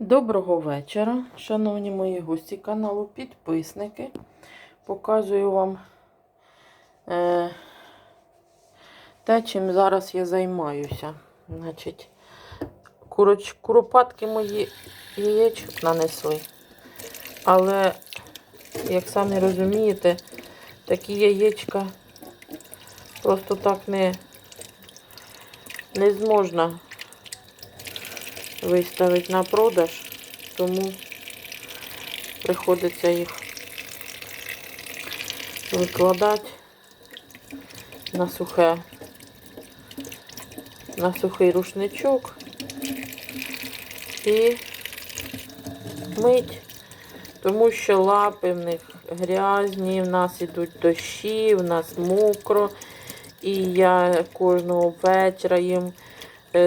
Доброго вечора, шановні мої гості каналу, підписники. Показую вам е, те, чим зараз я займаюся. Значить, куроч, куропатки мої яєчок нанесли. Але, як самі розумієте, такі яєчка просто так не, не зможна виставити на продаж, тому приходиться їх викладати на сухе, на сухий рушничок і мить, тому що лапи в них грязні, в нас ідуть дощі, в нас мокро, і я кожного вечора їм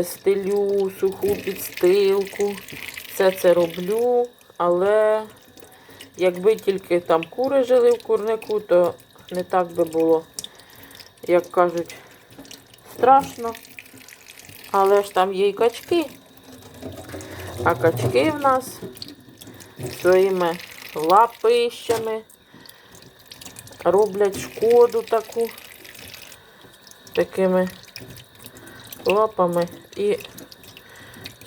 стелю суху підстилку. Все це роблю, але якби тільки там кури жили в курнику, то не так би було, як кажуть, страшно. Але ж там є і качки. А качки в нас своїми лапищами роблять шкоду таку такими лапами. І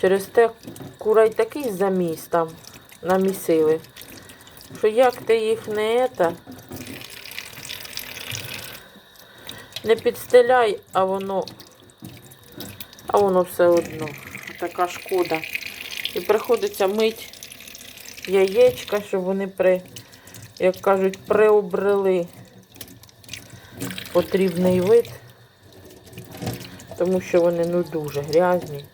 через те курай такий заміс там намісили, що як ти їх не ета, не підстеляй, а воно, а воно все одно. Така шкода. І приходиться мить яєчка, щоб вони при, як кажуть, приобрели потрібний вид тому що вони ну дуже грязні.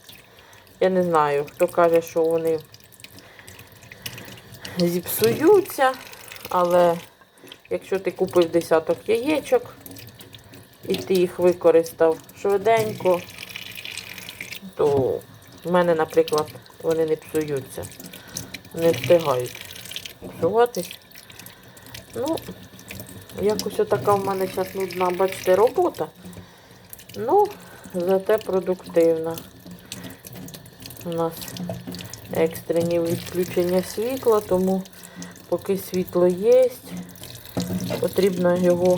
Я не знаю, хто каже, що вони зіпсуються, але якщо ти купив десяток яєчок і ти їх використав швиденько, то в мене, наприклад, вони не псуються, не встигають псуватись. Ну, якось отака в мене зараз нудна, бачите, робота. Ну, зате продуктивна. У нас екстрені відключення світла, тому поки світло є, потрібно його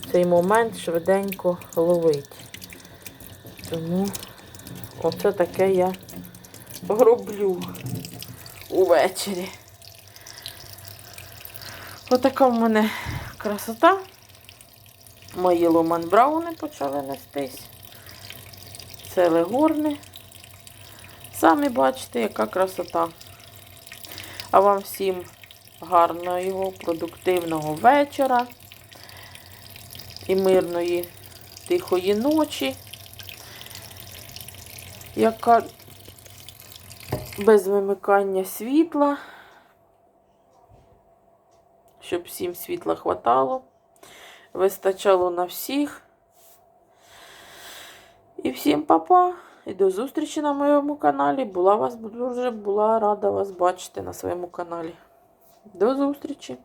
в цей момент швиденько ловити. Тому оце таке я роблю увечері. Отака в мене красота. Мої ломан брауни почали нестись. Це легорни. Самі бачите, яка красота. А вам всім гарного, продуктивного вечора і мирної тихої ночі, яка без вимикання світла, щоб всім світла хватало вистачало на всіх. І всім папа. І до зустрічі на моєму каналі. Була вас дуже була рада вас бачити на своєму каналі. До зустрічі!